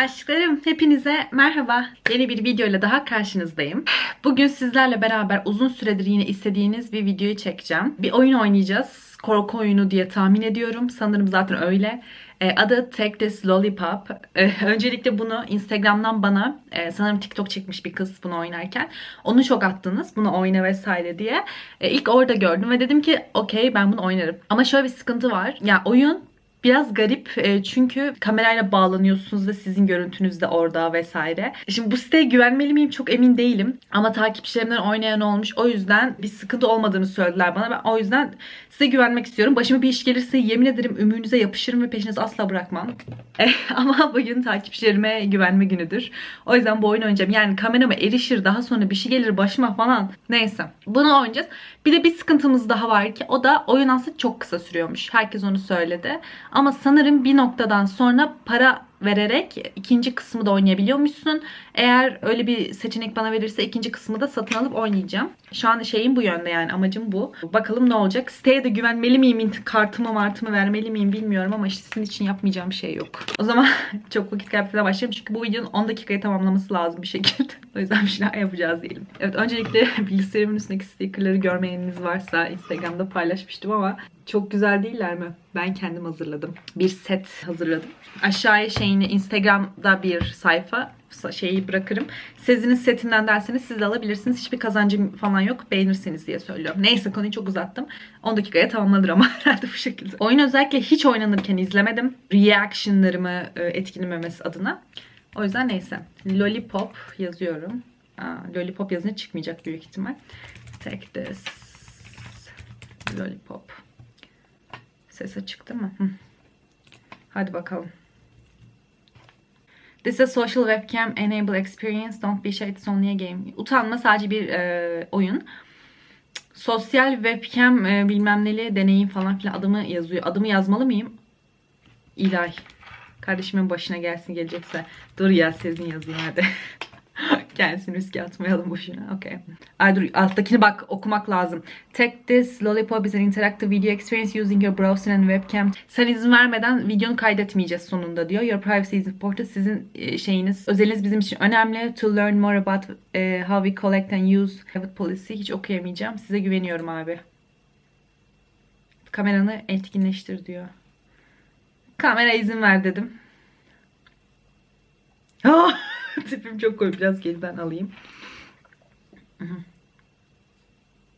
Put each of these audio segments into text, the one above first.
Aşklarım hepinize merhaba. Yeni bir videoyla daha karşınızdayım. Bugün sizlerle beraber uzun süredir yine istediğiniz bir videoyu çekeceğim. Bir oyun oynayacağız. Korku oyunu diye tahmin ediyorum. Sanırım zaten öyle. E, Adı Take This Lollipop. E, Öncelikle bunu Instagram'dan bana e, sanırım TikTok çekmiş bir kız bunu oynarken. Onu çok attınız. Bunu oyna vesaire diye. İlk orada gördüm ve dedim ki okey ben bunu oynarım. Ama şöyle bir sıkıntı var. Ya oyun Biraz garip e, çünkü kamerayla bağlanıyorsunuz ve sizin görüntünüz de orada vesaire. Şimdi bu siteye güvenmeli miyim çok emin değilim. Ama takipçilerimden oynayan olmuş. O yüzden bir sıkıntı olmadığını söylediler bana. Ben o yüzden size güvenmek istiyorum. Başıma bir iş gelirse yemin ederim ümüğünüze yapışırım ve peşinizi asla bırakmam. E, ama bugün takipçilerime güvenme günüdür. O yüzden bu oyunu oynayacağım. Yani kamerama erişir daha sonra bir şey gelir başıma falan. Neyse. Bunu oynayacağız. Bir de bir sıkıntımız daha var ki o da oyun aslında çok kısa sürüyormuş. Herkes onu söyledi. Ama sanırım bir noktadan sonra para vererek ikinci kısmı da oynayabiliyormuşsun. Eğer öyle bir seçenek bana verirse ikinci kısmı da satın alıp oynayacağım. Şu an şeyim bu yönde yani amacım bu. Bakalım ne olacak. Siteye de güvenmeli miyim? Kartımı martımı vermeli miyim bilmiyorum ama işte sizin için yapmayacağım şey yok. O zaman çok vakit kaybetmeye başlayalım. Çünkü bu videonun 10 dakikayı tamamlaması lazım bir şekilde. O yüzden bir şeyler yapacağız diyelim. Evet öncelikle bilgisayarımın üstündeki stickerları görmeyeniniz varsa Instagram'da paylaşmıştım ama çok güzel değiller mi? Ben kendim hazırladım. Bir set hazırladım. Aşağıya şeyini Instagram'da bir sayfa şeyi bırakırım. Sezin'in setinden derseniz siz de alabilirsiniz. Hiçbir kazancım falan yok. Beğenirseniz diye söylüyorum. Neyse konuyu çok uzattım. 10 dakikaya tamamlanır ama herhalde bu şekilde. Oyun özellikle hiç oynanırken izlemedim. Reaction'larımı e, etkilememesi adına. O yüzden neyse. Lollipop yazıyorum. Aa, lollipop yazınca çıkmayacak büyük ihtimal. Take this. Lollipop. Ses açık değil mi? Hadi bakalım. This is social webcam enable experience. Don't be shy. It's only a game. Utanma sadece bir e, oyun. Sosyal webcam e, bilmem neli deneyim falan filan adımı yazıyor. Adımı yazmalı mıyım? İlahi. Kardeşimin başına gelsin gelecekse. Dur ya Sezin yazayım hadi. Kendisini riske atmayalım boşuna. Okay. Ay dur alttakini bak okumak lazım. Take this lollipop is an interactive video experience using your browser and webcam. Sen izin vermeden videonu kaydetmeyeceğiz sonunda diyor. Your privacy is important. Sizin e, şeyiniz, özeliniz bizim için önemli. To learn more about e, how we collect and use private policy. Hiç okuyamayacağım. Size güveniyorum abi. Kameranı etkinleştir diyor. Kamera izin ver dedim. Ah, tipim çok komik. Biraz geriden alayım.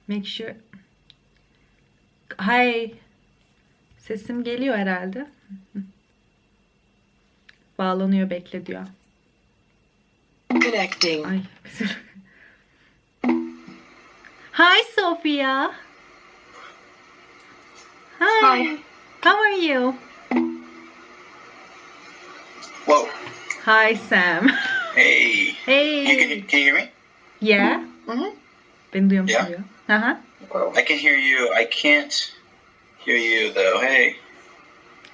Make sure. Hi. Sesim geliyor herhalde. Bağlanıyor bekle diyor. Connecting. Ay. Hi Sophia. Hi. Hi. How are you? Whoa. Hi Sam. Hey. You Hey. can can you hear me? Yeah. Mhm. Beni duyuyor musun Yeah. diyor. Aha. Whoa. I can hear you. I can't hear you though. Hey.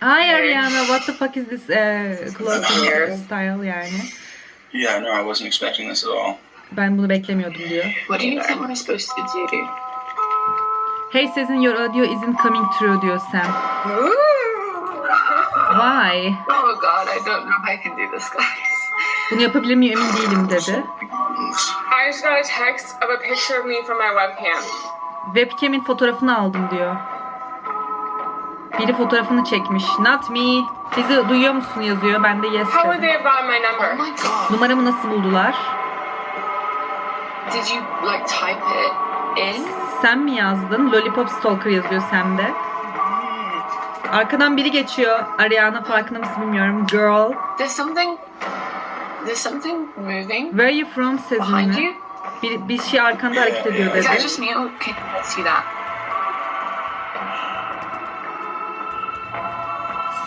Hi Hey. Ariana, what the fuck is this uh, clothing Here. style yani? Yeah, no, I wasn't expecting this at all. Ben bunu beklemiyordum diyor. What do you think we're supposed to do? Hey Sezin, your audio isn't coming through diyor Sam. Why? Oh god, I don't know if I can do this, guys. Bunu yapabilir miyim emin değilim dedi. I just got a text of a picture of me from my webcam. Webcam'in fotoğrafını aldım diyor. Biri fotoğrafını çekmiş. Not me. Bizi duyuyor musun yazıyor. Ben de yes How would they have gotten my Oh number? my god. Numaramı nasıl buldular? Did you like type it in? Sen mi yazdın? Lollipop Stalker yazıyor Sam'de. Arkadan biri geçiyor. Ariana farkında mısın bilmiyorum. Girl. There's something. There's something moving Where are you from behind you. Bir, bir şey arkanda hareket ediyor Is that dedi. just me or can you see that?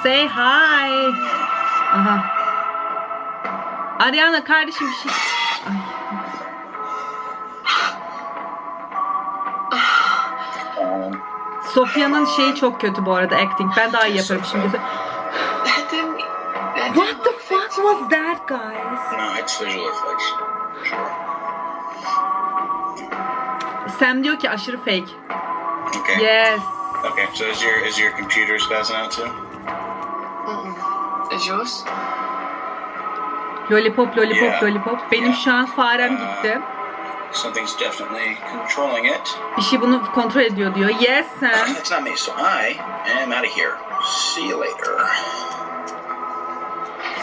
Say hi. Aha. Ariana kardeşim bir şey... Ay. Sofia'nın şeyi çok kötü bu arada acting. Ben daha iyi yaparım şimdi. Was that guys? no, it's visual effects. Sure. Sam diyor ki aşırı fake. Okay. Yes. Okay. So is your is your computer spazzing out too? Mm-mm. Is yours? Lollipop, lollipop, Yeah. lollipop. Benim şu an farem gitti. Something's definitely controlling it. Bir şey bunu kontrol ediyor diyor. Yes sen. It's not me, so I am out of here. See you later.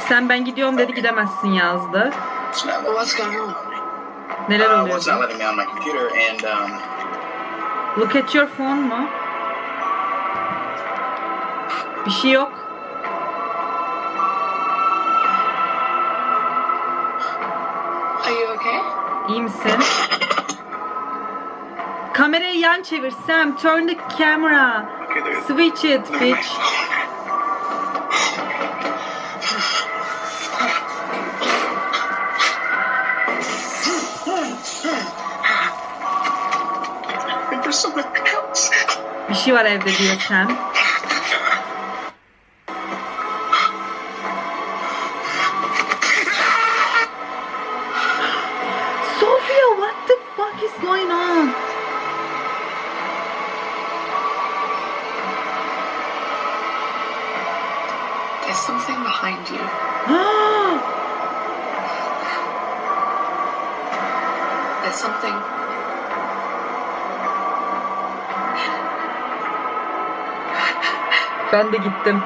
Sen ben gidiyorum dedi gidemezsin yazdı. What's going on? Neler Uh, oluyor? what's not letting me on my computer and um, Look at your phone mu? Bir şey yok. Are you okay? İyi misin? Kamerayı yan çevir Sam. Turn the camera. Switch it bitch. Phone. I think there's something else. Bir şey var evde diyor Sam. Sophia, what the fuck is going on? There's something behind you. There's something. Ben de gittim.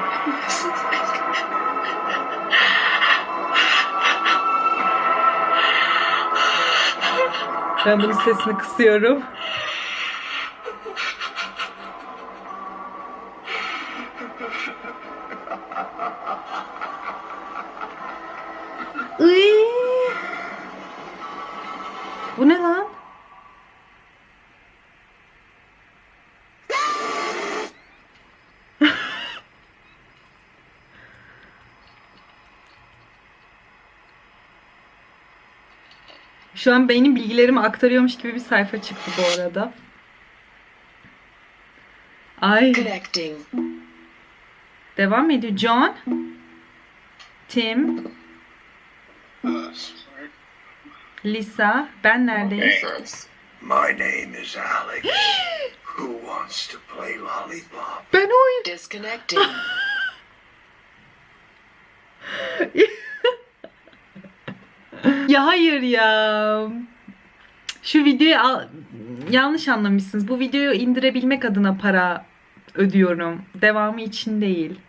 Ben bunun sesini kısıyorum. Şu an beynim bilgilerimi aktarıyormuş gibi bir sayfa çıktı bu arada. Ay Connecting. devam ediyor. John, Tim. Lisa, ben neredeyim? Okay. My name is Alex. Who wants to play lollipop? Ben oyun. Disconnecting. Ya hayır ya. Şu videoyu al- yanlış anlamışsınız. Bu videoyu indirebilmek adına para ödüyorum. Devamı için değil.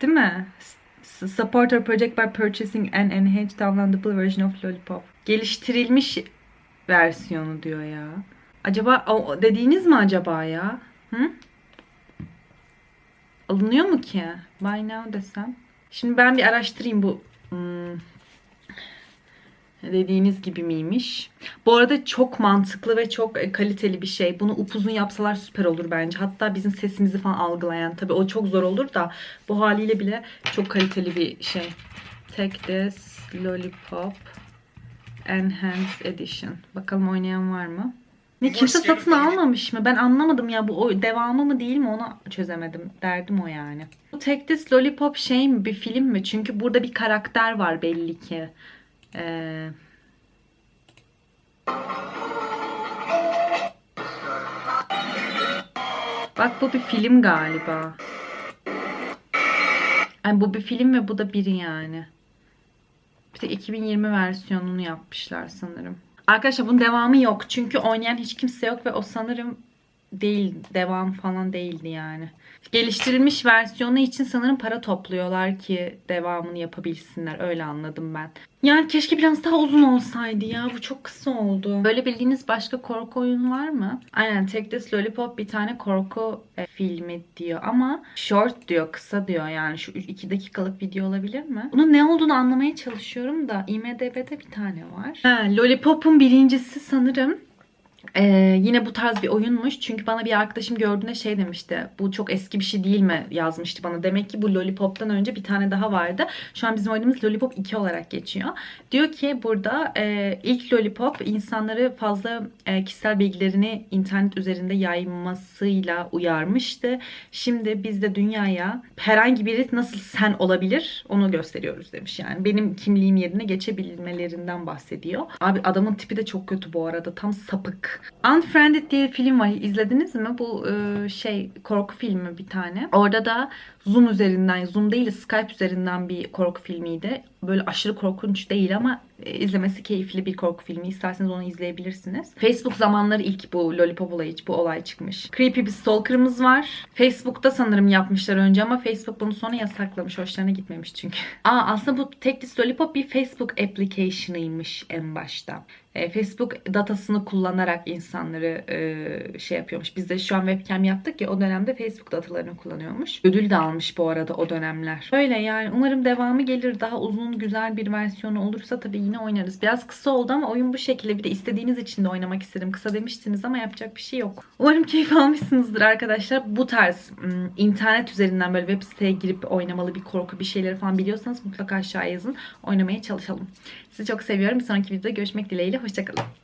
Değil mi? Support our project by purchasing an enhanced downloadable version of Lollipop. Geliştirilmiş versiyonu diyor ya. Acaba o dediğiniz mi acaba ya? Hı? Alınıyor mu ki? Buy now desem. Şimdi ben bir araştırayım bu hmm, dediğiniz gibi miymiş. Bu arada çok mantıklı ve çok e, kaliteli bir şey. Bunu upuzun yapsalar süper olur bence. Hatta bizim sesimizi falan algılayan. Tabii o çok zor olur da bu haliyle bile çok kaliteli bir şey. Take this lollipop enhanced edition. Bakalım oynayan var mı? Ne kimse satın almamış mı? Ben anlamadım ya bu devamı mı değil mi onu çözemedim. Derdim o yani. Bu Take This Lollipop şey mi bir film mi? Çünkü burada bir karakter var belli ki. Ee... Bak bu bir film galiba. Yani bu bir film ve bu da biri yani. Bir tek 2020 versiyonunu yapmışlar sanırım. Arkadaşlar bunun devamı yok. Çünkü oynayan hiç kimse yok ve o sanırım değil, devam falan değildi yani. Geliştirilmiş versiyonu için sanırım para topluyorlar ki devamını yapabilsinler. Öyle anladım ben. Yani keşke biraz daha uzun olsaydı ya. Bu çok kısa oldu. Böyle bildiğiniz başka korku oyunu var mı? Aynen Take This Lollipop bir tane korku e, filmi diyor ama short diyor, kısa diyor yani. Şu 2 dakikalık video olabilir mi? Bunun ne olduğunu anlamaya çalışıyorum da IMDB'de bir tane var. Ha, Lollipop'un birincisi sanırım ee, yine bu tarz bir oyunmuş. Çünkü bana bir arkadaşım gördüğünde şey demişti. Bu çok eski bir şey değil mi yazmıştı bana. Demek ki bu Lollipop'tan önce bir tane daha vardı. Şu an bizim oyunumuz Lollipop 2 olarak geçiyor. Diyor ki burada e, ilk Lollipop insanları fazla e, kişisel bilgilerini internet üzerinde yaymasıyla uyarmıştı. Şimdi biz de dünyaya herhangi biri nasıl sen olabilir onu gösteriyoruz demiş. Yani benim kimliğim yerine geçebilmelerinden bahsediyor. Abi adamın tipi de çok kötü bu arada. Tam sapık Unfriended diye bir film var. İzlediniz mi? Bu e, şey korku filmi bir tane. Orada da Zoom üzerinden, Zoom değil Skype üzerinden bir korku filmiydi. Böyle aşırı korkunç değil ama e, izlemesi keyifli bir korku filmi. İsterseniz onu izleyebilirsiniz. Facebook zamanları ilk bu Lollipop olayı, bu olay çıkmış. Creepy bir stalker'ımız var. Facebook'ta sanırım yapmışlar önce ama Facebook bunu sonra yasaklamış. Hoşlarına gitmemiş çünkü. Aa aslında bu Take This Lollipop bir Facebook application'ıymış en başta. E, Facebook datasını kullanarak insanları e, şey yapıyormuş. Biz de şu an webcam yaptık ya o dönemde Facebook datalarını kullanıyormuş. Ödül de almış bu arada o dönemler. Öyle yani umarım devamı gelir. Daha uzun güzel bir versiyonu olursa tabii yine oynarız. Biraz kısa oldu ama oyun bu şekilde. Bir de istediğiniz için de oynamak istedim. Kısa demiştiniz ama yapacak bir şey yok. Umarım keyif almışsınızdır arkadaşlar. Bu tarz internet üzerinden böyle web siteye girip oynamalı bir korku bir şeyleri falan biliyorsanız mutlaka aşağıya yazın. Oynamaya çalışalım. Sizi çok seviyorum. Bir sonraki videoda görüşmek dileğiyle. Hoşçakalın.